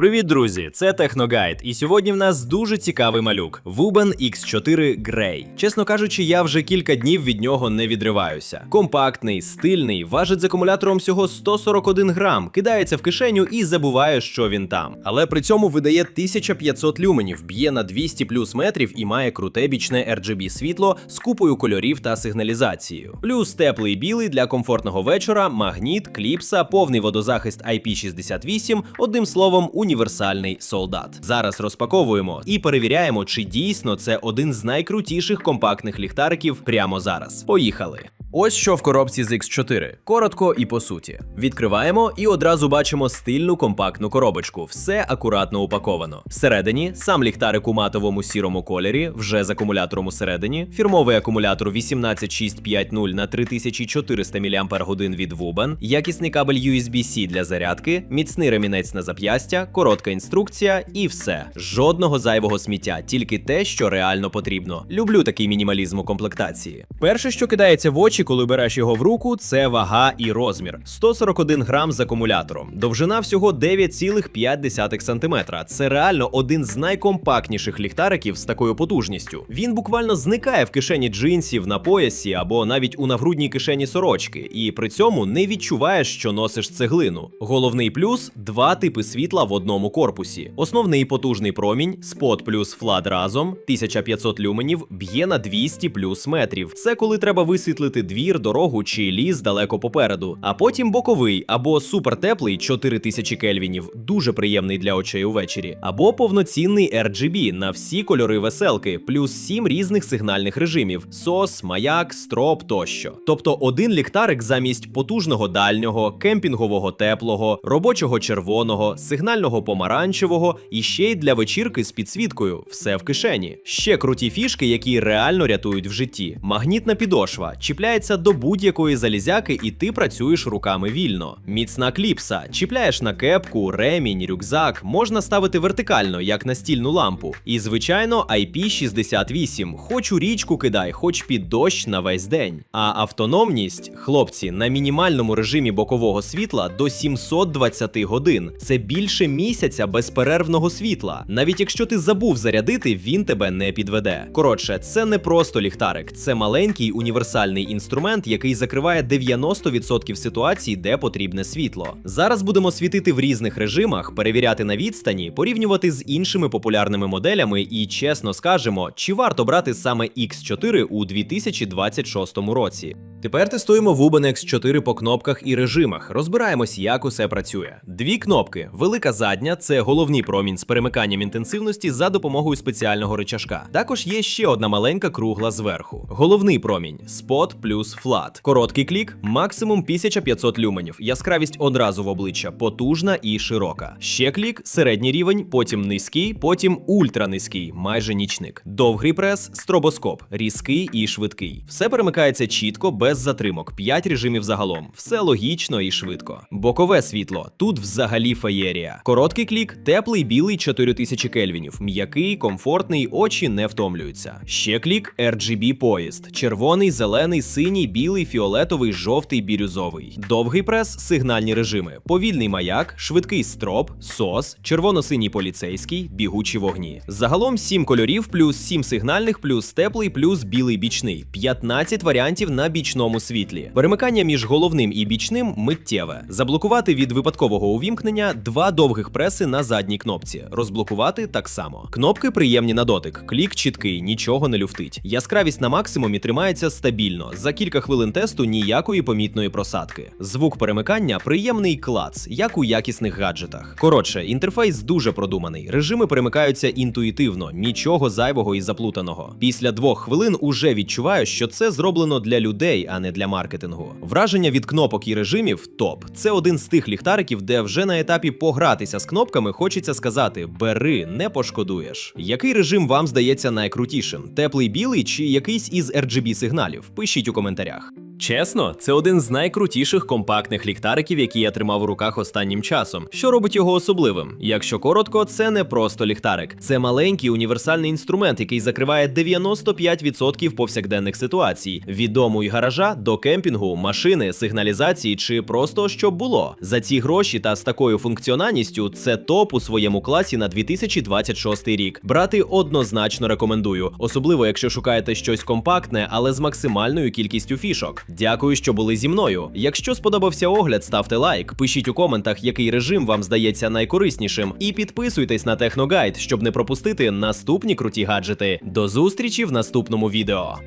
Привіт, друзі! Це Техногайд, і сьогодні в нас дуже цікавий малюк Wuben X4 Grey. Чесно кажучи, я вже кілька днів від нього не відриваюся. Компактний, стильний, важить з акумулятором всього 141 грам, кидається в кишеню і забуває, що він там. Але при цьому видає 1500 люменів, б'є на 200 плюс метрів і має круте бічне RGB світло з купою кольорів та сигналізацією. Плюс теплий білий для комфортного вечора, магніт, кліпса, повний водозахист IP68, одним словом, універсальний солдат. Зараз розпаковуємо і перевіряємо, чи дійсно це один з найкрутіших компактних ліхтариків прямо зараз. Поїхали! Ось що в коробці з X4. Коротко і по суті. Відкриваємо і одразу бачимо стильну компактну коробочку. Все акуратно упаковано. Всередині сам ліхтарик у матовому сірому кольорі, вже з акумулятором усередині, фірмовий акумулятор 18650 на 3400 мАч від Wuben, якісний кабель USB-C для зарядки, міцний ремінець на зап'ястя, коротка інструкція і все. Жодного зайвого сміття, тільки те, що реально потрібно. Люблю такий мінімалізм у комплектації. Перше, що кидається в очі, коли береш його в руку, це вага і розмір: 141 грам з акумулятором. Довжина всього 9,5 см. Це реально один з найкомпактніших ліхтариків з такою потужністю. Він буквально зникає в кишені джинсів на поясі або навіть у нагрудній кишені сорочки, і при цьому не відчуваєш, що носиш цеглину. Головний плюс два типи світла в одному корпусі. Основний потужний промінь, спот плюс флад разом, 1500 люменів, б'є на 200 плюс метрів. Це коли треба висвітлити двір, дорогу чи ліс далеко попереду. А потім боковий або супертеплий 4000 кельвінів, дуже приємний для очей увечері, або повноцінний RGB на всі кольори веселки, плюс 7 різних сигнальних режимів: SOS, маяк, строп тощо. Тобто один ліхтарик замість потужного дальнього, кемпінгового теплого, робочого червоного, сигнального помаранчевого і ще й для вечірки з підсвіткою. Все в кишені. Ще круті фішки, які реально рятують в житті. Магнітна підошва чіпляється до будь-якої залізяки, і ти працюєш руками вільно. Міцна кліпса, чіпляєш на кепку, ремінь, рюкзак, можна ставити вертикально, як настільну лампу. І звичайно, IP68. Хоч у річку кидай, хоч під дощ на весь день. А автономність, хлопці, на мінімальному режимі бокового світла до 720 годин. Це більше місяця безперервного світла. Навіть якщо ти забув зарядити, він тебе не підведе. Коротше, це не просто ліхтарик, це маленький універсальний інструмент, який закриває 90% ситуацій, де потрібне світло. Зараз будемо світити в різних режимах, перевіряти на відстані, порівнювати з іншими популярними моделями і чесно скажемо, чи варто брати саме X4 у 2026 році. Тепер тестуємо Wuben X4 по кнопках і режимах. Розбираємось, як усе працює. Дві кнопки. Велика задня це головний промінь з перемиканням інтенсивності за допомогою спеціального рычажка. Також є ще одна маленька кругла зверху. Головний промінь спот плюс флат. Короткий клік, максимум 1500 люменів. Яскравість одразу в обличчя, потужна і широка. Ще клік, середній рівень, потім низький, потім ультранизький, майже нічник. Довгий прес, стробоскоп, різкий і швидкий. Все перемикається чітко, без затримок, 5 режимів загалом. Все логічно і швидко. Бокове світло. Тут взагалі феєрія. Короткий клік, теплий білий 4000 кельвінів. М'який, комфортний, очі не втомлюються. Ще клік RGB поїзд. Червоний, зелений, синій, білий, фіолетовий, жовтий, бірюзовий. Довгий прес, сигнальні режими. Повільний маяк, швидкий строп, сос, червоно-синій поліцейський, бігучі вогні. Загалом 7 кольорів, плюс 7 сигнальних, плюс теплий, плюс білий бічний. 15 варіантів на бічному світлі. Перемикання між головним і бічним миттєве. Заблокувати від випадкового увімкнення два довгих преси на задній кнопці. Розблокувати так само. Кнопки приємні на дотик. Клік чіткий, нічого не люфтить. Яскравість на максимумі тримається стабільно. За кілька хвилин тесту ніякої помітної просадки. Звук перемикання приємний клац, як у якісних гаджетах. Коротше, інтерфейс дуже продуманий. Режими перемикаються інтуїтивно, нічого зайвого і заплутаного. Після двох хвилин уже відчуваю, що це зроблено для людей, а не для маркетингу. Враження від кнопок і режимів топ. Це один з тих ліхтариків, де вже на етапі погратися з кнопками хочеться сказати: бери, не пошкодуєш. Який режим вам здається найкрутішим? Теплий білий чи якийсь із RGB сигналів? Пишіть у коментарях. Чесно, це один з найкрутіших компактних ліхтариків, які я тримав у руках останнім часом. Що робить його особливим? Якщо коротко, це не просто ліхтарик. Це маленький універсальний інструмент, який закриває 95% повсякденних ситуацій: від дому і гаража до кемпінгу, машини, сигналізації чи просто щоб було. За ці гроші та з такою функціональністю це топ у своєму класі на 2026 рік. Брати однозначно рекомендую, особливо якщо шукаєте щось компактне, але з максимальною кількістю фішок. Дякую, що були зі мною. Якщо сподобався огляд, ставте лайк, пишіть у коментах, який режим вам здається найкориснішим, і підписуйтесь на Техногайд, щоб не пропустити наступні круті гаджети. До зустрічі в наступному відео.